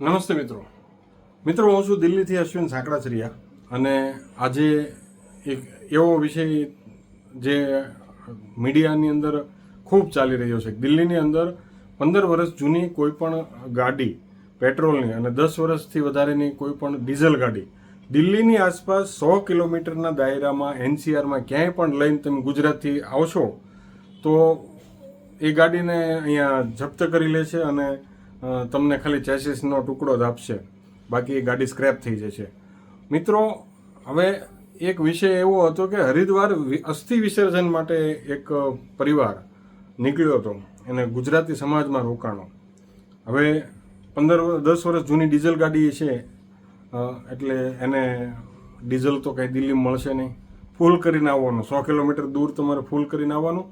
નમસ્તે મિત્રો. મિત્રો, હું છું દિલ્હીથી અશ્વિન સાંકળાચરિયા અને આજે એક એવો વિષય જે મીડિયાની અંદર ખૂબ ચાલી રહ્યો છે. દિલ્હીની અંદર પંદર વર્ષ જૂની કોઈ પણ ગાડી, પેટ્રોલની અને દસ વર્ષથી વધારેની કોઈ પણ ડીઝલ ગાડી, દિલ્હીની આસપાસ સો કિલોમીટરના દાયરામાં એનસીઆરમાં ક્યાંય પણ લઈને તમે ગુજરાતથી આવશો, તો એ ગાડીને અહીંયા જપ્ત કરી લે છે અને તમને ખાલી ચેસીસનો ટુકડો જ આપશે. બાકી એ ગાડી સ્ક્રેપ થઈ જશે. મિત્રો, હવે એક વિષય એવો હતો કે હરિદ્વાર અસ્થિ વિસર્જન માટે એક પરિવાર નીકળ્યો હતો. એને ગુજરાતી સમાજમાં રોકાણો. હવે પંદર દસ વર્ષ જૂની ડીઝલ ગાડી છે. એટલે એને ડીઝલ તો કંઈ દિલ્હી મળશે નહીં. ફૂલ કરીને આવવાનું. સો કિલોમીટર દૂર તમારે ફૂલ કરીને આવવાનું.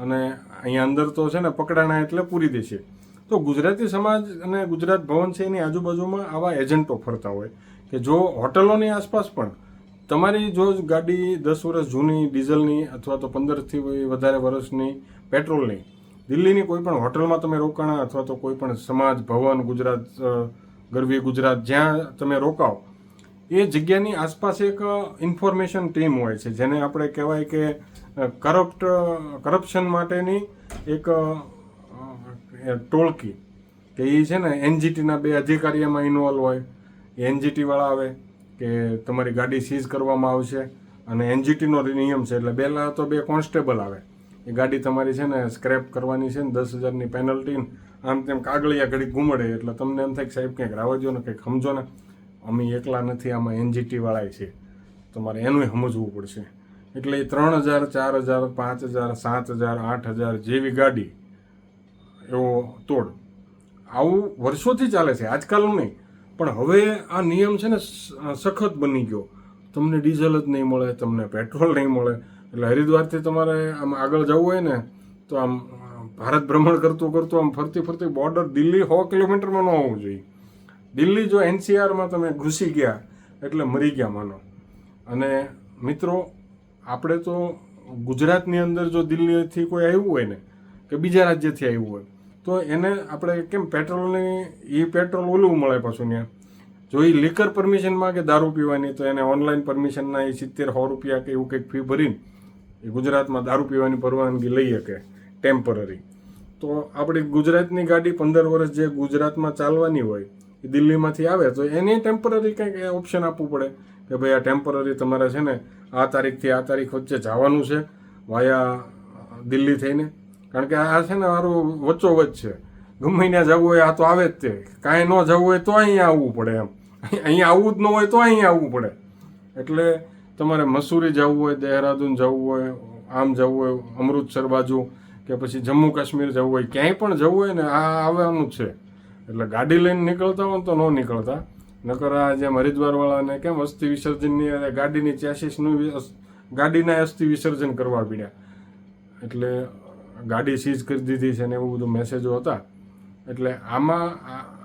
અને અહીંયા અંદર તો છે ને પકડાણા એટલે પૂરી દેશે. તો ગુજરાતી સમાજ અને ગુજરાત ભવન છે એની આજુબાજુમાં આવા એજન્ટો ફરતા હોય કે જો હોટલોની આસપાસ પણ તમારી જો ગાડી દસ વર્ષ જૂની ડીઝલની અથવા તો પંદરથી વધારે વર્ષની પેટ્રોલની, દિલ્હીની કોઈ પણ હોટલમાં તમે રોકાણા અથવા તો કોઈ પણ સમાજ, ભવન, ગુજરાત ગરવી ગુજરાત જ્યાં તમે રોકાઓ એ જગ્યાની આસપાસ એક ઇન્ફોર્મેશન ટીમ હોય છે જેને આપણે કહેવાય કે કરપ્ટ કરપ્શન માટેની એક ટોળકી, કે એ છે ને એનજીટીના બે અધિકારી એમાં ઇન્વોલ્વ હોય. એ એનજીટી વાળા આવે કે તમારી ગાડી સીઝ કરવામાં આવશે અને એનજીટીનો નિયમ છે, એટલે પહેલાં તો બે કોન્સ્ટેબલ આવે. એ ગાડી તમારી છે ને સ્ક્રેપ કરવાની છે ને દસ હજારની પેનલ્ટી આમ તેમ કાગળિયા ઘડી ઘૂમડે, એટલે તમને એમ થાય કે સાહેબ ક્યાંક રાવજો ને કંઈક સમજો ને. અમે એકલા નથી, આમાં એનજીટી વાળાય છે. તમારે એનું સમજવું પડશે. એટલે એ ત્રણ હજાર, ચાર હજાર, પાંચ હજાર, સાત હજાર, આઠ હજાર જેવી ગાડી એવો તોડ. આવું વર્ષોથી ચાલે છે, આજકાલનું નહીં. પણ હવે આ નિયમ છે ને સખત બની ગયો. તમને ડીઝલ જ નહીં મળે, તમને પેટ્રોલ નહીં મળે. એટલે હરિદ્વારથી તમારે આમ આગળ જવું હોય ને, તો આમ ભારત ભ્રમણ કરતું કરતું આમ ફરતી ફરતી બોર્ડર દિલ્હી સો કિલોમીટરમાં ન હોવું જોઈએ. દિલ્હી જો એનસીઆરમાં તમે ઘૂસી ગયા, એટલે મરી ગયા માનો. અને મિત્રો, આપણે તો ગુજરાતની અંદર જો દિલ્હીથી કોઈ આવ્યું હોય ને, કે બીજા રાજ્યથી આવ્યું હોય તો એને આપણે કેમ પેટ્રોલની એ પેટ્રોલ ઓલું મળે પાછું ત્યાં. જો એ લીકર પરમિશન માગે દારૂ પીવાની, તો એને ઓનલાઈન પરમિશનના એ સિત્તેર, સો રૂપિયા કે એવું કંઈક ફી ભરીને એ ગુજરાતમાં દારૂ પીવાની પરવાનગી લઈ શકે ટેમ્પરરી તો આપણી ગુજરાતની ગાડી પંદર વર્ષ જે ગુજરાતમાં ચાલવાની હોય એ દિલ્હીમાંથી આવે, તો એને ટેમ્પરરી કંઈક ઓપ્શન આપવું પડે કે ભાઈ આ ટેમ્પરરી તમારે છે ને, આ તારીખથી આ તારીખ વચ્ચે જવાનું છે, વાયા દિલ્હી થઈને. કારણ કે આ છે ને મારું વચ્ચોવચ્ચ છે. ગમે ત્યાં જવું હોય આ તો આવે જ તે. કાંઈ ન જવું હોય તો અહીંયા આવવું પડે એમ. અહીંયા આવવું જ ન હોય તો અહીંયા આવવું પડે. એટલે તમારે મસૂરી જવું હોય, દહેરાદૂન જવું હોય, આમ જવું હોય, અમૃતસર બાજુ કે પછી જમ્મુ કાશ્મીર જવું હોય, ક્યાંય પણ જવું હોય ને આ આવવાનું છે. એટલે ગાડી લઈને નીકળતા હોય તો ન નીકળતા. નકર આ જેમ હરિદ્વારવાળાને કેમ અસ્થિ વિસર્જનની ગાડીની ચેસીસનું ગાડીના અસ્થિ વિસર્જન કરવા પડ્યા. એટલે ગાડી સીઝ કરી દીધી છે ને એવું બધું મેસેજો હતા. એટલે આમાં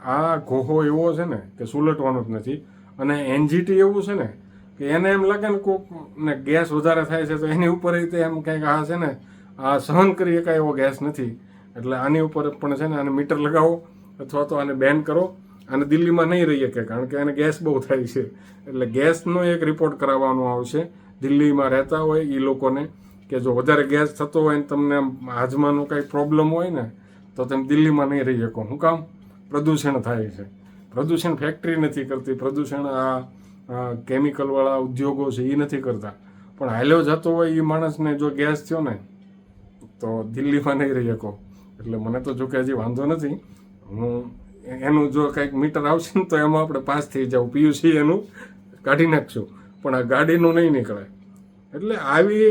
આ- ઘોહો એવો છે ને કે સુલટવાનો જ નથી. અને એનજીટી એવું છે ને કે એને એમ લાગે ને કોક ને ગેસ વધારે થાય છે તો એની ઉપર રીતે એમ કંઈક આ છે ને આ સહન કરી શકાય એવો ગેસ નથી. એટલે આની ઉપર પણ છે ને આને મીટર લગાવો અથવા તો આને બેન કરો. અને દિલ્હીમાં નહીં રહી શકે કારણ કે એને ગેસ બહુ થાય છે. એટલે ગેસનો એક રિપોર્ટ કરાવવાનો આવશે. દિલ્હીમાં રહેતા હોય એ લોકોને. કે જો વધારે ગેસ થતો હોય ને તમને હાજમાનો કાંઈ પ્રોબ્લેમ હોય ને, તો તમે દિલ્હીમાં નહીં રહી શકો. શું કામ? પ્રદૂષણ થાય છે. પ્રદૂષણ ફેક્ટરી નથી કરતી. પ્રદૂષણ આ કેમિકલવાળા ઉદ્યોગો છે એ નથી કરતા. પણ હાલ્યો જતો હોય એ માણસને જો ગેસ થયો ને, તો દિલ્હીમાં નહીં રહી શકો. એટલે મને તો જો કે હજી વાંધો નથી. હું એનું જો કંઈક મીટર આવશે ને, તો એમાં આપણે પાસ થઈ જાવ પીયુસી એનું કાઢી નાખશું. પણ આ ગાડીનું નહીં નીકળે. એટલે આવી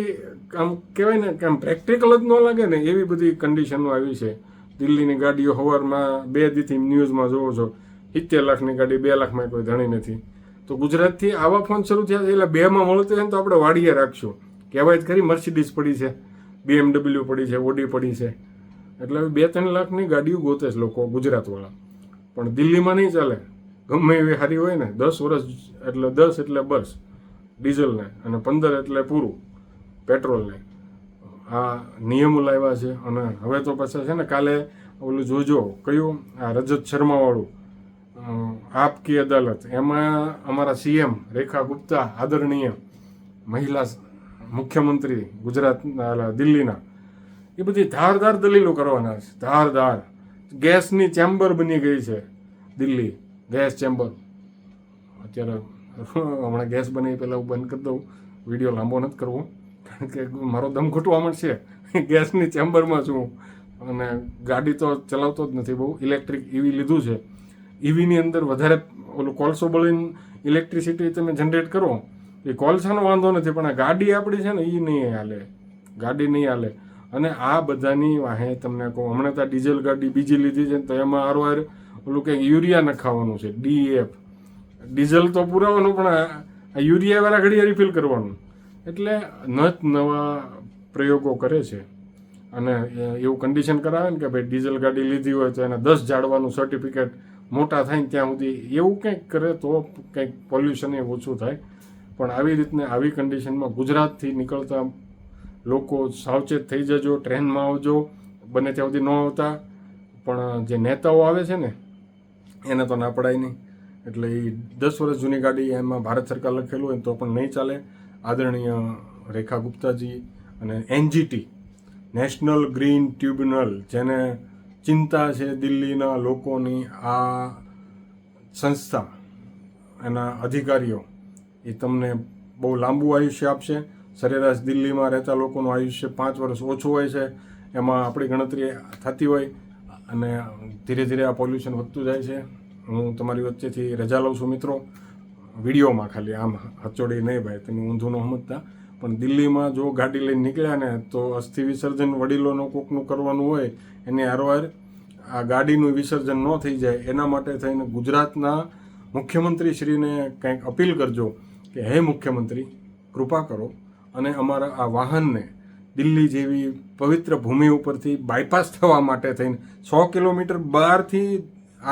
આમ કહેવાય ને કે આમ પ્રેક્ટિકલ જ ન લાગે ને એવી બધી કન્ડિશનો આવી છે. દિલ્હીની ગાડીઓ સવારમાં બે દીથી ન્યૂઝમાં જોવો છો. સિત્તેર લાખની ગાડી બે લાખમાં કોઈ ધણી નથી. તો ગુજરાતથી આવા ફોન શરૂ થયા એટલે બેમાં મળતું હોય ને તો આપણે વાડીએ રાખશું. કહેવાય જ ખરી મર્સિડીઝ પડી છે બીએમડબલ્યુ પડી છે ઓડી પડી છે. એટલે હવે બે ત્રણ લાખની ગાડીઓ ગોતે છે લોકો, ગુજરાતવાળા. પણ દિલ્હીમાં નહીં ચાલે. ગમે એવી સારી હોય ને, દસ વર્ષ એટલે દસ એટલે બસ, ડીઝલને અને પંદર એટલે પૂરું. પેટ્રોલને. આ નિયમો લાવ્યા છે અને હવે તો પછી છે ને કાલે ઓલું જોજો, કયું? આ રજત શર્માવાળું. આપ કી અદાલત. એમાં અમારા સીએમ રેખા ગુપ્તા આદરણીય મહિલા મુખ્યમંત્રી ગુજરાતના દિલ્હીના. એ બધી ધારદાર દલીલો કરવાના છે, ધારદાર. ગેસની ચેમ્બર બની ગઈ છે દિલ્હી, ગેસ ચેમ્બર. અત્યારે હમણાં ગેસ બની પહેલાં હું બંધ કરી દઉં. વીડિયો લાંબો નથી કરવો. કે મારો દમ ઘૂંટવા મળશે ગેસની ચેમ્બરમાં છું અને ગાડી તો ચલાવતો જ નથી બહુ. ઇલેક્ટ્રિક ઈવી લીધું છે. ઈવીની અંદર વધારે ઓલું કોલસો બળીને ઇલેક્ટ્રિસિટી તમે જનરેટ કરો. એ કોલસાનો વાંધો નથી, પણ આ ગાડી આપણી છે ને એ નહીં હાલે. ગાડી નહીં હાલે. અને આ બધાની વાહે તમને કહું, હમણાં તો આ ડીઝલ ગાડી બીજી લીધી છે તો એમાં હારવાર ઓલું કંઈક યુરિયા નખાવાનું છે. ડીએફ ડીઝલ તો પુરાવાનું, પણ આ યુરિયાવાળા ઘડિયા રિફિલ કરવાનું. એટલે નત નવા પ્રયોગો કરે છે. અને એવું કન્ડિશન કરાવે ને કે ભાઈ ડીઝલ ગાડી લીધી હોય તો એને દસ જાળવાનું સર્ટિફિકેટ મોટા થાય ને ત્યાં સુધી એવું કંઈક કરે તો કંઈક પોલ્યુશન એ ઓછું થાય. પણ આવી રીતને આવી કન્ડિશનમાં ગુજરાતથી નીકળતા લોકો સાવચેત થઈ જજો, ટ્રેનમાં આવજો, બને ત્યાં સુધી ન આવતા. પણ જે નેતાઓ આવે છે ને, એને તો ના પડાય નહીં. એટલે એ દસ વર્ષ જૂની ગાડી એમાં ભારત સરકાર લખેલું હોય તો પણ નહીં ચાલે. આદરણીય રેખા ગુપ્તાજી અને એનજીટી નેશનલ ગ્રીન ટ્રિબ્યુનલ જેને ચિંતા છે દિલ્હીના લોકોની આ સંસ્થા, એના અધિકારીઓ, એ તમને બહુ લાંબુ આયુષ્ય આપશે. સરેરાશ દિલ્હીમાં રહેતા લોકોનું આયુષ્ય પાંચ વર્ષ ઓછું હોય છે. એમાં આપણી ગણતરી થતી હોય અને ધીરે ધીરે આ પોલ્યુશન વધતું જાય છે. હું તમારી વચ્ચેથી રજા લઉં છું, મિત્રો. વિડીયોમાં ખાલી આમ હચોડી નહીં ભાઈ તમે ઊંધું ન સમજતા. પણ દિલ્હીમાં જો ગાડી લઈને નીકળ્યા ને, તો અસ્થિ વિસર્જન વડીલોનું કોકનું કરવાનું હોય, એની હારવાર આ ગાડીનું વિસર્જન ન થઈ જાય. એના માટે થઈને ગુજરાતના મુખ્યમંત્રી શ્રીને કંઈક અપીલ કરજો કે, હે મુખ્યમંત્રી, કૃપા કરો અને અમારા આ વાહનને દિલ્હી જેવી પવિત્ર ભૂમિ ઉપરથી બાયપાસ થવા માટે થઈને સો કિલોમીટર બહારથી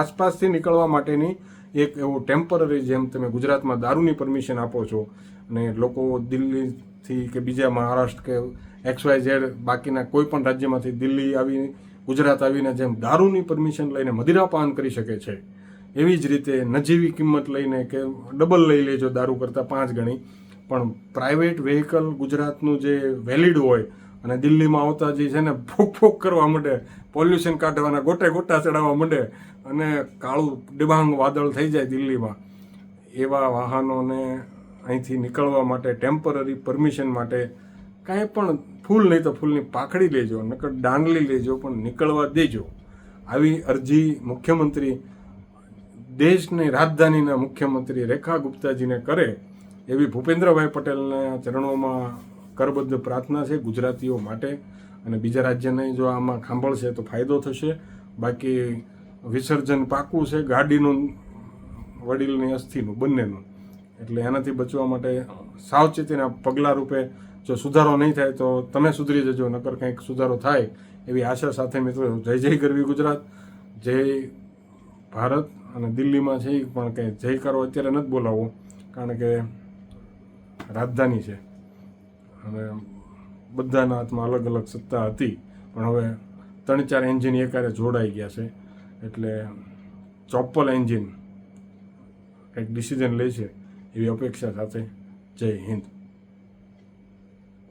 આસપાસથી નીકળવા માટેની એક એવું ટેમ્પરરી જેમ તમે ગુજરાતમાં દારૂની પરમિશન આપો છો અને લોકો દિલ્હીથી કે બીજા મહારાષ્ટ્ર કે એક્સ વાય ઝેડ બાકીના કોઈ પણ રાજ્યમાંથી દિલ્હી આવી, ગુજરાત આવીને જેમ દારૂની પરમિશન લઈને મદિરાપાન કરી શકે છે, એવી જ રીતે નજીવી કિંમત લઈને કે ડબલ લઈ લેજો દારૂ કરતાં પાંચ ગણી. પણ પ્રાઇવેટ વેહિકલ ગુજરાતનું જે વેલિડ હોય અને દિલ્હીમાં આવતા જે છે ને ફૂક ફૂક કરવા માંડે પોલ્યુશન કાઢવાના ગોટે ગોટા ચડાવવા માંડે અને કાળું ડિબાંગ વાદળ થઈ જાય દિલ્હીમાં. એવા વાહનોને અહીંથી નીકળવા માટે ટેમ્પરરી પરમિશન માટે કાંઈ પણ ફૂલ નહીં તો ફૂલની પાખડી લેજો, નકર ડાંગલી લેજો, પણ નીકળવા દેજો. આવી અરજી મુખ્યમંત્રી, દેશની રાજધાનીના મુખ્યમંત્રી રેખા ગુપ્તાજીને કરે એવી ભૂપેન્દ્રભાઈ પટેલના ચરણોમાં કરબદ્ધ પ્રાર્થના છે ગુજરાતીઓ માટે અને બીજા રાજ્યને જો આમાં સાંભળશે તો ફાયદો થશે. બાકી વિસર્જન પાકું છે, ગાડીનું, વડીલની અસ્થિનું, બંનેનું. એટલે એનાથી બચવા માટે સાવચેતીના પગલાં રૂપે જો સુધારો નહીં થાય તો તમે સુધરી જજો, નકર કંઈક સુધારો થાય એવી આશા સાથે મિત્રો જય જય ગરવી ગુજરાત, જય ભારત અને દિલ્હીમાં છે પણ કંઈ જયકારો અત્યારે નથી બોલાવવો, કારણ કે રાજધાની છે. અને બધાના હાથમાં અલગ અલગ સત્તા હતી. પણ હવે ત્રણ ચાર એન્જિન એકારે જોડાઈ ગયા છે. એટલે ચોપ્પલ એન્જિન કંઈક ડિસિઝન લે છે એવી અપેક્ષા સાથે જય હિન્દ.